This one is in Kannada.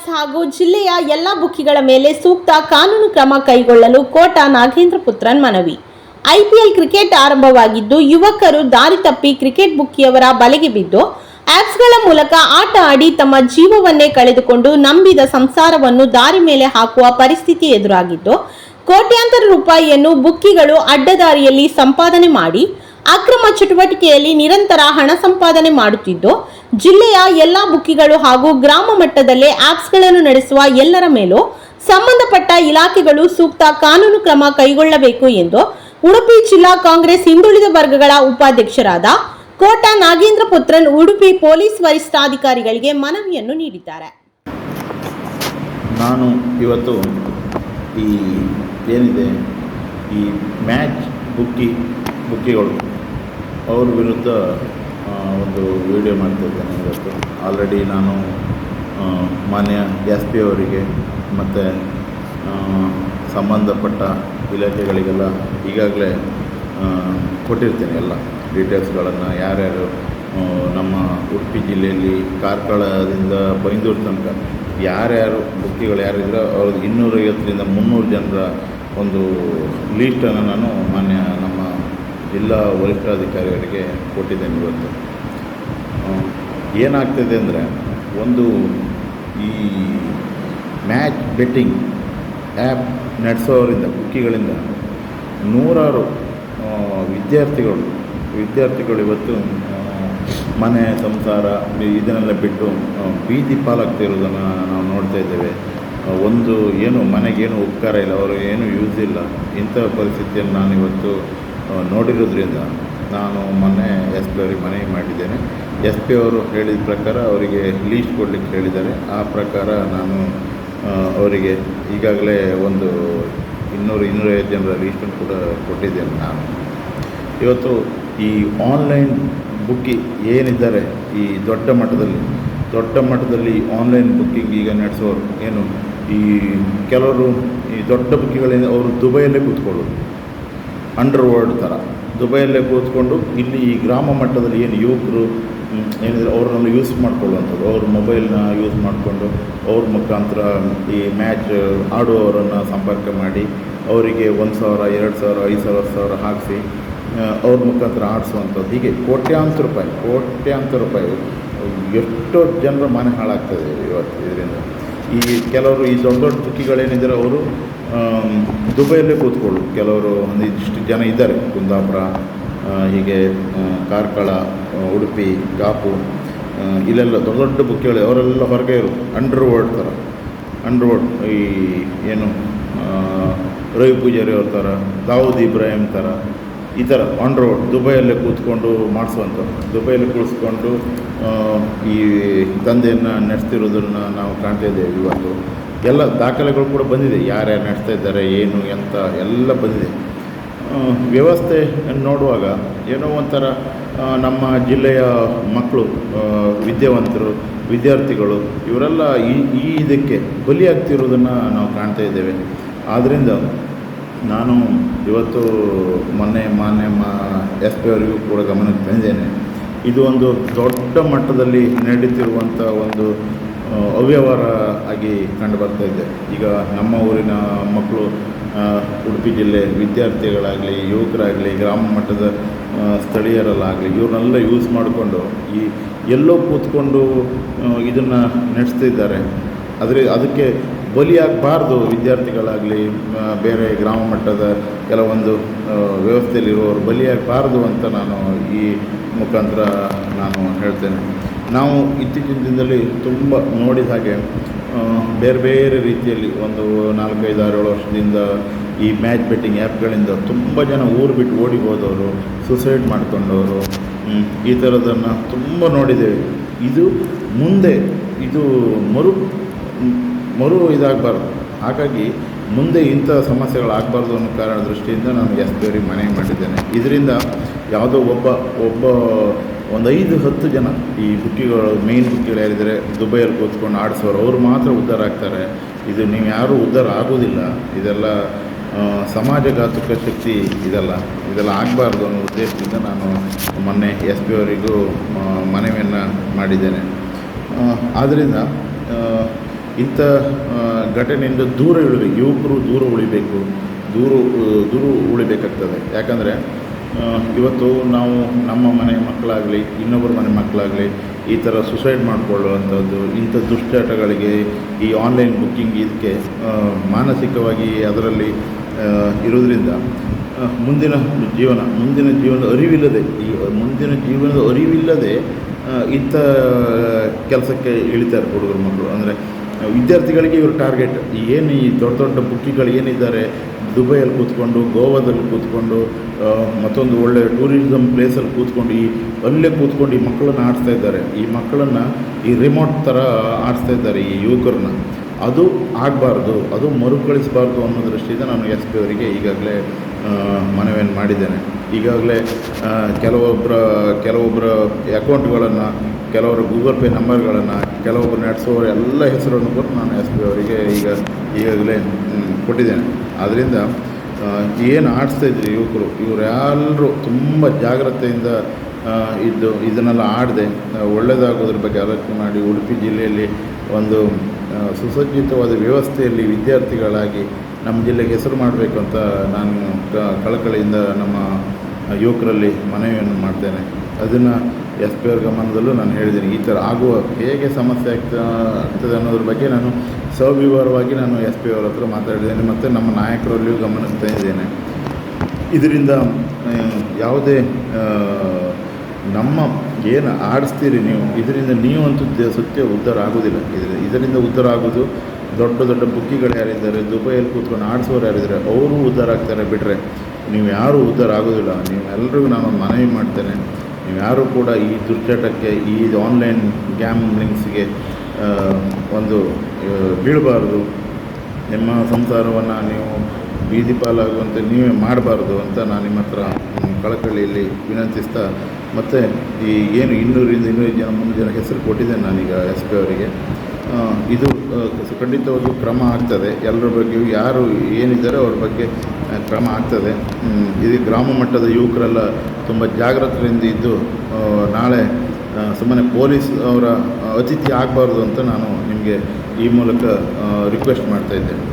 ಆ್ಯಪ್ಸ್ ಹಾಗೂ ಜಿಲ್ಲೆಯ ಎಲ್ಲ ಬುಕ್ಕಿಗಳ ಮೇಲೆ ಸೂಕ್ತ ಕಾನೂನು ಕ್ರಮ ಕೈಗೊಳ್ಳಲು ಕೋಟ ನಾಗೇಂದ್ರ ಪುತ್ರನ್ ಮನವಿ. ಐಪಿಎಲ್ ಕ್ರಿಕೆಟ್ ಆರಂಭವಾಗಿದ್ದು, ಯುವಕರು ದಾರಿ ತಪ್ಪಿ ಕ್ರಿಕೆಟ್ ಬುಕ್ಕಿಯವರ ಬಲೆಗೆ ಬಿದ್ದು ಆಪ್ಸ್ಗಳ ಮೂಲಕ ಆಟ ಆಡಿ ತಮ್ಮ ಜೀವವನ್ನೇ ಕಳೆದುಕೊಂಡು ನಂಬಿದ ಸಂಸಾರವನ್ನು ದಾರಿ ಮೇಲೆ ಹಾಕುವ ಪರಿಸ್ಥಿತಿ ಎದುರಾಗಿದ್ದು, ಕೋಟ್ಯಾಂತರ ರೂಪಾಯಿಯನ್ನು ಬುಕ್ಕಿಗಳು ಅಡ್ಡದಾರಿಯಲ್ಲಿ ಸಂಪಾದನೆ ಮಾಡಿ ಅಕ್ರಮ ಚಟುವಟಿಕೆಯಲ್ಲಿ ನಿರಂತರ ಹಣ ಸಂಪಾದನೆ ಮಾಡುತ್ತಿದ್ದು, ಜಿಲ್ಲೆಯ ಎಲ್ಲ ಬುಕ್ಕಿಗಳು ಹಾಗೂ ಗ್ರಾಮ ಮಟ್ಟದಲ್ಲೇ ಆಪ್ಸ್ಗಳನ್ನು ನಡೆಸುವ ಎಲ್ಲರ ಮೇಲೂ ಸಂಬಂಧಪಟ್ಟ ಇಲಾಖೆಗಳು ಸೂಕ್ತ ಕಾನೂನು ಕ್ರಮ ಕೈಗೊಳ್ಳಬೇಕು ಎಂದು ಉಡುಪಿ ಜಿಲ್ಲಾ ಕಾಂಗ್ರೆಸ್ ಹಿಂದುಳಿದ ವರ್ಗಗಳ ಉಪಾಧ್ಯಕ್ಷರಾದ ಕೋಟ ನಾಗೇಂದ್ರ ಪುತ್ರನ್ ಉಡುಪಿ ಪೊಲೀಸ್ ವರಿಷ್ಠಾಧಿಕಾರಿಗಳಿಗೆ ಮನವಿಯನ್ನು ನೀಡಿದ್ದಾರೆ. ನಾನು ಇವತ್ತು ಈ ಏನಿದೆ, ಈ ಮ್ಯಾಚ್ ಬುಕ್ಕಿ, ಬುಕ್ಕಿಗಳು ಅವ್ರ ವಿರುದ್ಧ ಒಂದು ವಿಡಿಯೋ ಮಾಡ್ತಿದ್ದೇನೆ ಇವತ್ತು. ಆಲ್ರೆಡಿ ನಾನು ಮಾನ್ಯ ಎಸ್ ಪಿ ಅವರಿಗೆ ಮತ್ತು ಸಂಬಂಧಪಟ್ಟ ಇಲಾಖೆಗಳಿಗೆಲ್ಲ ಈಗಾಗಲೇ ಕೊಟ್ಟಿರ್ತೇನೆ ಎಲ್ಲ ಡೀಟೇಲ್ಸ್ಗಳನ್ನು ಯಾರ್ಯಾರು ನಮ್ಮ ಉಡುಪಿ ಜಿಲ್ಲೆಯಲ್ಲಿ ಕಾರ್ಕಳದಿಂದ ಬೈಂದೂರು ತನಕ ಯಾರ್ಯಾರು ಬುಕ್ಕಿಗಳು ಯಾರಿದ್ರೆ ಅವ್ರದ್ದು ಇನ್ನೂರೈವತ್ತರಿಂದ ಮುನ್ನೂರು ಜನರ ಒಂದು ಲೀಸ್ಟನ್ನು ನಾನು ಜಿಲ್ಲಾ ವರಿಷ್ಠಾಧಿಕಾರಿಗಳಿಗೆ ಕೊಟ್ಟಿದ್ದೇನೆ ಇವತ್ತು. ಏನಾಗ್ತಿದೆ ಅಂದರೆ ಒಂದು ಈ ಮ್ಯಾಚ್ ಬೆಟ್ಟಿಂಗ್ ಆ್ಯಪ್ ನಡೆಸೋರಿಂದ ಕುಕ್ಕಿಗಳಿಂದ ನೂರಾರು ವಿದ್ಯಾರ್ಥಿಗಳು ವಿದ್ಯಾರ್ಥಿಗಳು ಇವತ್ತು ಮನೆ ಸಂಸಾರ ಇದನ್ನೆಲ್ಲ ಬಿಟ್ಟು ಬೀದಿ ಪಾಲಾಗ್ತಿರೋದನ್ನು ನಾವು ನೋಡ್ತಾ ಇದ್ದೇವೆ. ಒಂದು ಏನು ಮನೆಗೇನು ಉಪಕಾರ ಇಲ್ಲ ಅವರು ಏನು ಯೂಸ್ ಇಲ್ಲ ಇಂಥ ಪರಿಸ್ಥಿತಿಯನ್ನು ನಾನು ಇವತ್ತು ಆ, ನೋಡಿರೋದ್ರಿಂದ ನಾನು ಮೊನ್ನೆ ಎಸ್ ಪಿ ಅವರಿಗೆ ಮನವಿ ಮಾಡಿದ್ದೇನೆ. ಎಸ್ ಪಿ ಅವರು ಹೇಳಿದ ಪ್ರಕಾರ ಅವರಿಗೆ ಲೀಸ್ಟ್ ಕೊಡಲಿಕ್ಕೆ ಹೇಳಿದ್ದಾರೆ. ಆ ಪ್ರಕಾರ ನಾನು ಅವರಿಗೆ ಈಗಾಗಲೇ ಒಂದು ಇನ್ನೂರು ಇನ್ನೂರೈವತ್ತು ಜನರ ಲೀಸ್ಟನ್ನು ಕೂಡ ಕೊಟ್ಟಿದ್ದೇನೆ ನಾನು. ಇವತ್ತು ಈ ಆನ್ಲೈನ್ ಬುಕ್ಕಿ ಏನಿದ್ದಾರೆ ಈ ದೊಡ್ಡ ಮಟ್ಟದಲ್ಲಿ ದೊಡ್ಡ ಮಟ್ಟದಲ್ಲಿ ಆನ್ಲೈನ್ ಬುಕ್ಕಿಂಗ್ ಈಗ ನಡೆಸೋರು ಏನು ಈ ಕೆಲವರು ಈ ದೊಡ್ಡ ಬುಕ್ಕಿಗಳಿಂದ ಅವರು ದುಬೈಯಲ್ಲೇ ಕೂತ್ಕೊಳ್ಳೋದು ಅಂಡರ್ ವರ್ಲ್ಡ್ ಥರ ದುಬೈಯಲ್ಲೇ ಕೂತ್ಕೊಂಡು ಇಲ್ಲಿ ಈ ಗ್ರಾಮ ಮಟ್ಟದಲ್ಲಿ ಏನು ಯುವಕರು ಏನಿದ್ರೆ ಅವ್ರನ್ನೆಲ್ಲ ಯೂಸ್ ಮಾಡ್ಕೊಳ್ಳುವಂಥದ್ದು. ಅವ್ರ ಮೊಬೈಲ್ನ ಯೂಸ್ ಮಾಡಿಕೊಂಡು ಅವ್ರ ಮುಖಾಂತರ ಈ ಮ್ಯಾಚ್ ಆಡುವವರನ್ನು ಸಂಪರ್ಕ ಮಾಡಿ ಅವರಿಗೆ ಒಂದು ಸಾವಿರ, ಎರಡು ಸಾವಿರ, ಐದು ಸಾವಿರ ಸಾವಿರ ಹಾಕಿಸಿ ಅವ್ರ ಮುಖಾಂತರ ಆಡಿಸುವಂಥದ್ದು. ಹೀಗೆ ಕೋಟ್ಯಾಂತರ ರೂಪಾಯಿ ಕೋಟ್ಯಾಂತರ ರೂಪಾಯಿ ಎಷ್ಟೋ ಜನರ ಮನೆ ಹಾಳಾಗ್ತದೆ ಇವತ್ತು ಇದರಿಂದ. ಈ ಕೆಲವರು ಈ ದೊಡ್ಡ ದೊಡ್ಡ ಬುಕ್ಕಿಗಳೇನಿದ್ದಾರೆ ಅವರು ದುಬೈಯಲ್ಲೇ ಕೂತ್ಕೊಳ್ಳು ಕೆಲವರು ಒಂದು ಇಷ್ಟು ಜನ ಇದ್ದಾರೆ. ಕುಂದಾಪುರ ಹೀಗೆ ಕಾರ್ಕಳ ಉಡುಪಿ ಕಾಪು ಇಲ್ಲೆಲ್ಲ ದೊಡ್ಡ ದೊಡ್ಡ ಬುಕ್ಕಿಗಳು ಅವರೆಲ್ಲ ಹೊರಗೆ ಇರು ಅಂಡರ್ ವರ್ಲ್ಡ್ ಥರ. ಅಂಡರ್ ವರ್ಲ್ಡ್ ಈ, ಏನು ರವಿ ಪೂಜಾರಿ ಅವ್ರ ಥರ, ದಾವೂದ್ ಇಬ್ರಾಹಿಂ ಥರ ಈ ಥರ ಆನ್ ರೋಡ್ ದುಬೈಯಲ್ಲೇ ಕೂತ್ಕೊಂಡು ಮಾಡಿಸುವಂಥದ್ದು. ದುಬೈಯಲ್ಲಿ ಕೂರಿಸ್ಕೊಂಡು ಈ ದಂಧೆಯನ್ನು ನಡೆಸ್ತಿರೋದನ್ನು ನಾವು ಕಾಣ್ತಾ ಇದ್ದೇವೆ ಇವತ್ತು. ಎಲ್ಲ ದಾಖಲೆಗಳು ಕೂಡ ಬಂದಿದೆ. ಯಾರ್ಯಾರು ನಡೆಸ್ತಾ ಇದ್ದಾರೆ, ಏನು, ಎಂತ, ಎಲ್ಲ ಬಂದಿದೆ. ವ್ಯವಸ್ಥೆ ನೋಡುವಾಗ ಏನೋ ಒಂಥರ ನಮ್ಮ ಜಿಲ್ಲೆಯ ಮಕ್ಕಳು ವಿದ್ಯಾವಂತರು, ವಿದ್ಯಾರ್ಥಿಗಳು, ಇವರೆಲ್ಲ ಈ ಈ ಇದಕ್ಕೆ ಬಲಿಯಾಗ್ತಿರೋದನ್ನು ನಾವು ಕಾಣ್ತಾ ಇದ್ದೇವೆ. ಆದ್ದರಿಂದ ನಾನು ಇವತ್ತು ಮೊನ್ನೆ ಮಾನ್ಯ ಮಾ ಎಸ್ ಪಿ ಅವರಿಗೂ ಕೂಡ ಗಮನಕ್ಕೆ ತಂದಿದ್ದೇನೆ. ಇದು ಒಂದು ದೊಡ್ಡ ಮಟ್ಟದಲ್ಲಿ ನಡೀತಿರುವಂಥ ಒಂದು ಅವ್ಯವಹಾರ ಆಗಿ ಕಂಡು ಬರ್ತಾ ಇದೆ. ಈಗ ನಮ್ಮ ಊರಿನ ಮಕ್ಕಳು ಉಡುಪಿ ಜಿಲ್ಲೆ ವಿದ್ಯಾರ್ಥಿಗಳಾಗಲಿ, ಯುವಕರಾಗಲಿ, ಗ್ರಾಮ ಮಟ್ಟದ ಸ್ಥಳೀಯರಲ್ಲಾಗಲಿ, ಇವ್ರನ್ನೆಲ್ಲ ಯೂಸ್ ಮಾಡಿಕೊಂಡು ಈ ಎಲ್ಲೋ ಕೂತ್ಕೊಂಡು ಇದನ್ನು ನಡೆಸ್ತಿದ್ದಾರೆ. ಆದರೆ ಅದಕ್ಕೆ ಬಲಿಯಾಗಬಾರ್ದು ವಿದ್ಯಾರ್ಥಿಗಳಾಗಲಿ ಬೇರೆ ಗ್ರಾಮ ಮಟ್ಟದ ಕೆಲವೊಂದು ವ್ಯವಸ್ಥೆಯಲ್ಲಿರುವವರು ಬಲಿಯಾಗಬಾರ್ದು ಅಂತ ನಾನು ಈ ಮುಖಾಂತರ ನಾನು ಹೇಳ್ತೇನೆ. ನಾವು ಇತ್ತೀಚಿನ ದಿನದಲ್ಲಿ ತುಂಬ ನೋಡಿದ ಹಾಗೆ ಬೇರೆ ಬೇರೆ ರೀತಿಯಲ್ಲಿ ಒಂದು ನಾಲ್ಕೈದು ಆರು ಏಳು ವರ್ಷದಿಂದ ಈ ಮ್ಯಾಚ್ ಬೆಟ್ಟಿಂಗ್ ಆ್ಯಪ್ಗಳಿಂದ ತುಂಬ ಜನ ಊರು ಬಿಟ್ಟು ಓಡಿ ಹೋದವರು, ಸುಸೈಡ್ ಮಾಡ್ಕೊಂಡವರು ಈ ಥರದನ್ನು ತುಂಬ ನೋಡಿದ್ದೇವೆ. ಇದು ಮುಂದೆ, ಇದು ಮರು ಮರು ಇದಾಗಬಾರ್ದು. ಹಾಗಾಗಿ ಮುಂದೆ ಇಂಥ ಸಮಸ್ಯೆಗಳಾಗಬಾರ್ದು ಅನ್ನೋ ಕಾರಣ ದೃಷ್ಟಿಯಿಂದ ನಾನು ಎಸ್ ಪಿ ಅವರಿಗೆ ಮನವಿ ಮಾಡಿದ್ದೇನೆ. ಇದರಿಂದ ಯಾವುದೋ ಒಬ್ಬ ಒಬ್ಬ ಒಂದು ಐದು, ಹತ್ತು ಜನ ಈ ಬುಕ್ಕಿಗಳು ಮೇಯ್ನ್ ಬುಕ್ಕಿಗಳು ಯಾರಿದ್ದಾರೆ, ದುಬೈಯಲ್ಲಿ ಕೂತ್ಕೊಂಡು ಆಡಿಸೋರು ಅವರು ಮಾತ್ರ ಉದ್ಧಾರ ಆಗ್ತಾರೆ. ಇದು ನೀವು ಯಾರೂ ಉದ್ಧಾರ ಆಗೋದಿಲ್ಲ. ಇದೆಲ್ಲ ಸಮಾಜಘಾತುಕ ಶಕ್ತಿ ಇದೆಲ್ಲ. ಇದೆಲ್ಲ ಆಗಬಾರ್ದು ಅನ್ನೋ ಉದ್ದೇಶದಿಂದ ನಾನು ಮೊನ್ನೆ ಎಸ್ ಪಿ ಅವರಿಗೂ ಮನವಿಯನ್ನು ಮಾಡಿದ್ದೇನೆ. ಆದ್ದರಿಂದ ಇಂಥ ಘಟನೆಯಿಂದ ದೂರ ಉಳಿಬೇಕು ಯುವಕರು ದೂರ ಉಳಿಬೇಕು. ದೂರ ದೂರ ಉಳಿಬೇಕಾಗ್ತದೆ. ಯಾಕಂದರೆ ಇವತ್ತು ನಾವು ನಮ್ಮ ಮನೆ ಮಕ್ಕಳಾಗಲಿ, ಇನ್ನೊಬ್ಬರ ಮನೆ ಮಕ್ಕಳಾಗಲಿ ಈ ಥರ ಸುಸೈಡ್ ಮಾಡಿಕೊಳ್ಳುವಂಥದ್ದು, ಇಂಥ ದುಶ್ಚಟಗಳಿಗೆ ಈ ಆನ್ಲೈನ್ ಬುಕ್ಕಿಂಗ್ ಇದಕ್ಕೆ ಮಾನಸಿಕವಾಗಿ ಅದರಲ್ಲಿ ಇರೋದ್ರಿಂದ ಮುಂದಿನ ಜೀವನ, ಮುಂದಿನ ಜೀವನದ ಅರಿವಿಲ್ಲದೆ, ಈ, ಮುಂದಿನ ಜೀವನದ ಅರಿವಿಲ್ಲದೆ ಇಂಥ ಕೆಲಸಕ್ಕೆ ಇಳಿತಾರೆ ಹುಡುಗರು, ಮಕ್ಕಳು. ಅಂದರೆ ವಿದ್ಯಾರ್ಥಿಗಳಿಗೆ ಇವರು ಟಾರ್ಗೆಟ್ ಏನು ಈ ದೊಡ್ಡ ದೊಡ್ಡ ಬುಕ್ಕಿಗಳು ಏನಿದ್ದಾರೆ, ದುಬೈಯಲ್ಲಿ ಕೂತ್ಕೊಂಡು, ಗೋವಾದಲ್ಲಿ ಕೂತ್ಕೊಂಡು ಮತ್ತೊಂದು ಒಳ್ಳೆಯ ಟೂರಿಸಮ್ ಪ್ಲೇಸಲ್ಲಿ ಕೂತ್ಕೊಂಡು, ಈ ಅಲ್ಲೇ ಕೂತ್ಕೊಂಡು ಈ ಮಕ್ಕಳನ್ನು ಆಡಿಸ್ತಾ ಇದ್ದಾರೆ. ಈ ಮಕ್ಕಳನ್ನು ಈ ರಿಮೋಟ್ ಥರ ಆಡಿಸ್ತಾ ಇದ್ದಾರೆ ಈ ಯುವಕರನ್ನ. ಅದು ಆಗಬಾರ್ದು, ಅದು ಮರುಕಳಿಸಬಾರ್ದು ಅನ್ನೋ ದೃಷ್ಟಿಯಿಂದ ನಾನು ಎಸ್ ಪಿ ಅವರಿಗೆ ಈಗಾಗಲೇ ಮನವಿಯನ್ನು ಮಾಡಿದ್ದೇನೆ. ಈಗಾಗಲೇ ಕೆಲವೊಬ್ಬರ ಕೆಲವೊಬ್ಬರ ಅಕೌಂಟ್ಗಳನ್ನು, ಕೆಲವರು ಗೂಗಲ್ ಪೇ ನಂಬರ್ಗಳನ್ನು ಕೆಲವೊಬ್ಬರು ನಡೆಸೋರ ಎಲ್ಲ ಹೆಸರನ್ನು ಕೊಟ್ಟು ನಾನು ಎಸ್ ಪಿ ಅವರಿಗೆ ಈಗ ಈಗಾಗಲೇ ಕೊಟ್ಟಿದ್ದೇನೆ. ಆದ್ದರಿಂದ ಏನು ಆಡಿಸ್ತಾ ಇದ್ರಿ ಯುವಕರು? ಇವರೆಲ್ಲರೂ ತುಂಬ ಜಾಗ್ರತೆಯಿಂದ ಇದ್ದು, ಇದನ್ನೆಲ್ಲ ಆಡದೆ ಒಳ್ಳೆಯದಾಗೋದ್ರ ಬಗ್ಗೆ ಆಲೋಚನೆ ಮಾಡಿ, ಉಡುಪಿ ಜಿಲ್ಲೆಯಲ್ಲಿ ಒಂದು ಸುಸಜ್ಜಿತವಾದ ವ್ಯವಸ್ಥೆಯಲ್ಲಿ ವಿದ್ಯಾರ್ಥಿಗಳಾಗಿ ನಮ್ಮ ಜಿಲ್ಲೆಗೆ ಹೆಸರು ಮಾಡಬೇಕು ಅಂತ ನಾನು ಕಳಕಳಿಯಿಂದ ನಮ್ಮ ಯುವಕರಲ್ಲಿ ಮನವಿಯನ್ನು ಮಾಡ್ತೇನೆ. ಅದನ್ನು ಎಸ್ ಪಿ ಅವ್ರ ಗಮನದಲ್ಲೂ ನಾನು ಹೇಳಿದ್ದೀನಿ. ಈ ಥರ ಆಗುವ ಹೇಗೆ ಸಮಸ್ಯೆ ಆಗ್ತಾ, ಆಗ್ತದೆ ಅನ್ನೋದ್ರ ಬಗ್ಗೆ ನಾನು ಸವಿವರವಾಗಿ ನಾನು ಎಸ್ ಪಿ ಅವ್ರ ಹತ್ರ ಮಾತಾಡಿದ್ದೇನೆ ಮತ್ತು ನಮ್ಮ ನಾಯಕರಲ್ಲಿಯೂ ಗಮನಿಸ್ತಾ ಇದ್ದೇನೆ. ಇದರಿಂದ ಯಾವುದೇ ನಮ್ಮ ಏನು ಆಡಿಸ್ತೀರಿ ನೀವು, ಇದರಿಂದ ನೀವು ಅಂತೂ ಸತ್ಯ ಉದ್ಧಾರ ಆಗೋದಿಲ್ಲ ಇದರಿಂದ ಉದ್ಧಾರ ಆಗೋದು ದೊಡ್ಡ ದೊಡ್ಡ ಬುಕ್ಕಿಗಳು ಯಾರಿದ್ದಾರೆ, ದುಬೈಯಲ್ಲಿ ಕೂತ್ಕೊಂಡು ಆಡಿಸೋರು ಯಾರಿದ್ದಾರೆ, ಅವರು ಉದ್ಧಾರ ಆಗ್ತಾರೆ ಬಿಟ್ಟರೆ ನೀವು ಯಾರೂ ಉದ್ಧಾರ ಆಗೋದಿಲ್ಲ. ನೀವು ಎಲ್ಲರಿಗೂ ನಾನು ಮನವಿ ಮಾಡ್ತೇನೆ. ನೀವು ಯಾರೂ ಕೂಡ ಈ ದುರ್ಚಟಕ್ಕೆ, ಈ ಆನ್ಲೈನ್ ಗ್ಯಾಮ್ಲಿಂಗ್ಸ್ಗೆ ಒಂದು ಬೀಳಬಾರ್ದು. ನಿಮ್ಮ ಸಂಸಾರವನ್ನು ನೀವು ಬೀದಿ ಪಾಲಾಗುವಂತೆ ನೀವೇ ಮಾಡಬಾರ್ದು ಅಂತ ನಾನು ನಿಮ್ಮ ಹತ್ರ ಕಳಕಳಿಯಲ್ಲಿ ವಿನಂತಿಸ್ತಾ, ಮತ್ತು ಈ ಏನು ಇನ್ನೂರಿಂದ ಇನ್ನೂರು ಜನ ಮುಂದೆ ಜನ ಹೆಸರು ಕೊಟ್ಟಿದ್ದೇನೆ ನಾನೀಗ ಎಸ್ ಪಿ ಅವರಿಗೆ. ಇದು ಖಂಡಿತವಾಗಿಯೂ ಕ್ರಮ ಆಗ್ತದೆ. ಎಲ್ಲರ ಬಗ್ಗೆಯೂ ಯಾರು ಏನಿದ್ದಾರೆ ಅವ್ರ ಬಗ್ಗೆ ಕ್ರಮ ಆಗ್ತದೆ. ಇದು ಗ್ರಾಮ ಮಟ್ಟದ ಯುವಕರೆಲ್ಲ ತುಂಬ ಜಾಗ್ರತೆಯಿಂದ ಇದ್ದು ನಾಳೆ ಸುಮ್ಮನೆ ಪೊಲೀಸ್ ಅವರ ಅತಿಥಿ ಆಗಬಾರ್ದು ಅಂತ ನಾನು ನಿಮಗೆ ಈ ಮೂಲಕ ರಿಕ್ವೆಸ್ಟ್ ಮಾಡ್ತಾ ಇದ್ದೇನೆ.